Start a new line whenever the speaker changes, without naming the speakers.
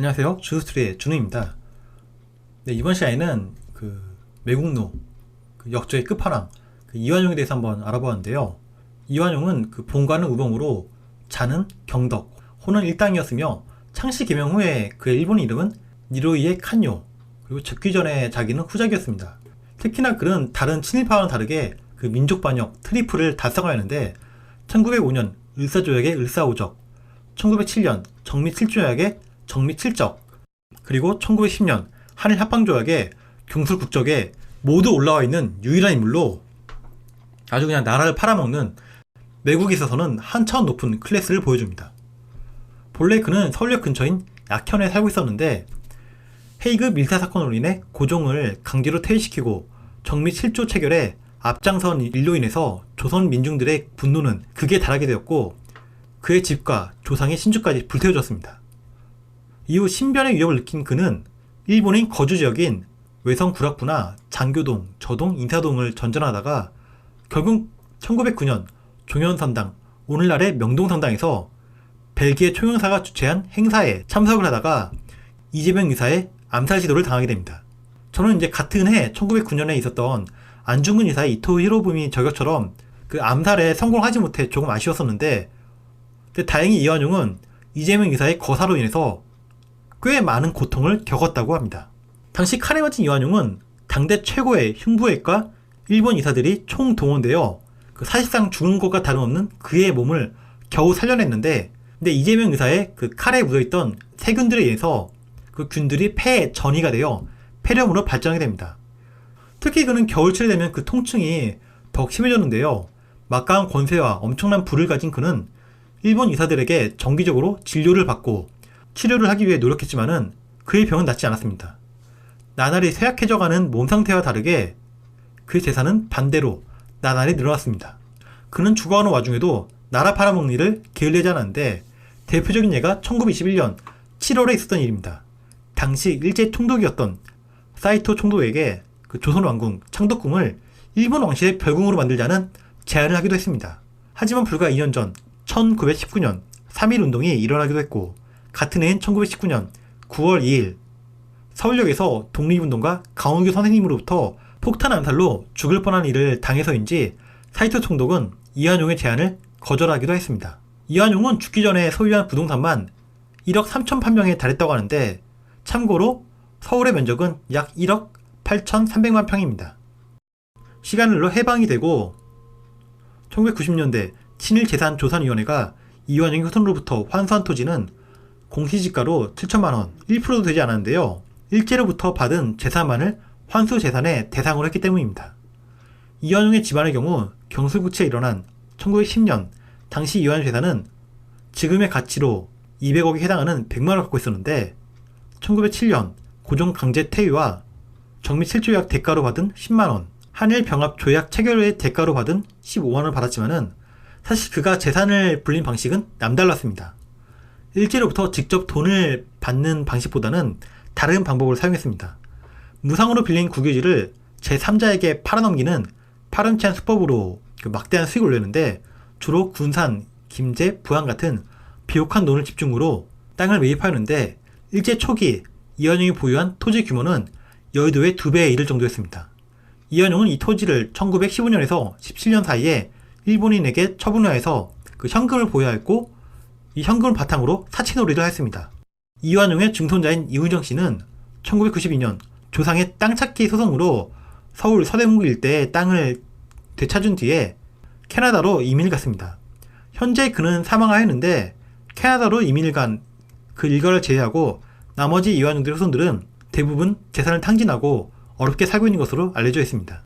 안녕하세요. 주스트리의 준우입니다. 네, 이번 시간에는 그 매국노 그 역조의 끝판왕 그 이완용에 대해서 한번 알아보았는데요. 이완용은 그 본관은 우병우로 자는 경덕, 호는 일당이었으며 창씨 개명 후에 그의 일본 이름은 니로이의 칸요 그리고 즉위 전에 자기는 후작이었습니다. 특히나 그는 다른 친일파와는 다르게 그 민족 반역 트리플을 달성하였는데 1905년 을사조약의 을사오적 1907년 정미 7조약의 정미 7적 그리고 1910년 한일 합방조약의 경술 국적에 모두 올라와 있는 유일한 인물로 아주 그냥 나라를 팔아먹는 매국에 있어서는 한 차원 높은 클래스를 보여줍니다. 본래 그는 서울역 근처인 약현에 살고 있었는데 헤이그 밀사 사건으로 인해 고종을 강제로 퇴위시키고 정미 7조 체결에 앞장선 일로 인해서 조선 민중들의 분노는 극에 달하게 되었고 그의 집과 조상의 신주까지 불태워졌습니다. 이후 신변의 위협을 느낀 그는 일본인 거주 지역인 외성 구락부나 장교동, 저동, 인사동을 전전하다가 결국 1909년 종현선당, 오늘날의 명동선당에서 벨기에 총영사가 주최한 행사에 참석을 하다가 이재명 의사의 암살 시도를 당하게 됩니다. 저는 이제 같은 해 1909년에 있었던 안중근 의사의 이토 히로부미 저격처럼 그 암살에 성공하지 못해 조금 아쉬웠었는데 다행히 이완용은 이재명 의사의 거사로 인해서 꽤 많은 고통을 겪었다고 합니다. 당시 칼에 맞은 이완용은 당대 최고의 흉부외과 일본 의사들이 총동원되어 그 사실상 죽은 것과 다름없는 그의 몸을 겨우 살려냈는데 근데 이재명 의사의 그 칼에 묻어있던 세균들에 의해서 그 균들이 폐에 전이가 되어 폐렴으로 발전하게 됩니다. 특히 그는 겨울철이 되면 그 통증이 더욱 심해졌는데요. 막강한 권세와 엄청난 부를 가진 그는 일본 의사들에게 정기적으로 진료를 받고 치료를 하기 위해 노력했지만은 그의 병은 낫지 않았습니다. 나날이 쇠약해져가는 몸 상태와 다르게 그의 재산은 반대로 나날이 늘어났습니다. 그는 죽어가는 와중에도 나라 팔아먹는 일을 게을리하지 않았는데 대표적인 예가 1921년 7월에 있었던 일입니다. 당시 일제 총독이었던 사이토 총독에게 그 조선 왕궁 창덕궁을 일본 왕실의 별궁으로 만들자는 제안을 하기도 했습니다. 하지만 불과 2년 전 1919년 3.1 운동이 일어나기도 했고 같은 해인 1919년 9월 2일 서울역에서 독립운동가 강원규 선생님으로부터 폭탄 암살로 죽을 뻔한 일을 당해서인지 사이토 총독은 이완용의 제안을 거절하기도 했습니다. 이완용은 죽기 전에 소유한 부동산만 1억 3천 판명에 달했다고 하는데 참고로 서울의 면적은 약 1억 8,300만 평입니다. 시간을 흘러 해방이 되고 1990년대 친일 재산조사위원회가 이완용의 후손으로부터 환수한 토지는 공시지가로 7천만 원, 1%도 되지 않았는데요. 일제로부터 받은 재산만을 환수 재산의 대상으로 했기 때문입니다. 이완용의 집안의 경우 경술구치에 일어난 1910년 당시 이완용 재산은 지금의 가치로 200억에 해당하는 100만원을 갖고 있었는데 1907년 고종 강제 퇴위와 정미 7조 약 대가로 받은 10만원, 한일 병합 조약 체결의 대가로 받은 15만원을 받았지만은 사실 그가 재산을 불린 방식은 남달랐습니다. 일제로부터 직접 돈을 받는 방식보다는 다른 방법을 사용했습니다. 무상으로 빌린 국유지를 제3자에게 팔아넘기는 파렴치한 수법으로 그 막대한 수익을 올렸는데 주로 군산, 김제, 부안 같은 비옥한 논을 집중으로 땅을 매입하였는데 일제 초기 이완용이 보유한 토지 규모는 여의도의 두 배에 이를 정도였습니다. 이완용은 이 토지를 1915년에서 17년 사이에 일본인에게 처분하여서 그 현금을 보유하였고 이 현금을 바탕으로 사치놀이를 했습니다. 이완용의 증손자인 이우정 씨는 1992년 조상의 땅 찾기 소송으로 서울 서대문구 일대의 땅을 되찾은 뒤에 캐나다로 이민을 갔습니다. 현재 그는 사망하였는데 캐나다로 이민을 간 그 일가를 제외하고 나머지 이완용들의 후손들은 대부분 재산을 탕진하고 어렵게 살고 있는 것으로 알려져 있습니다.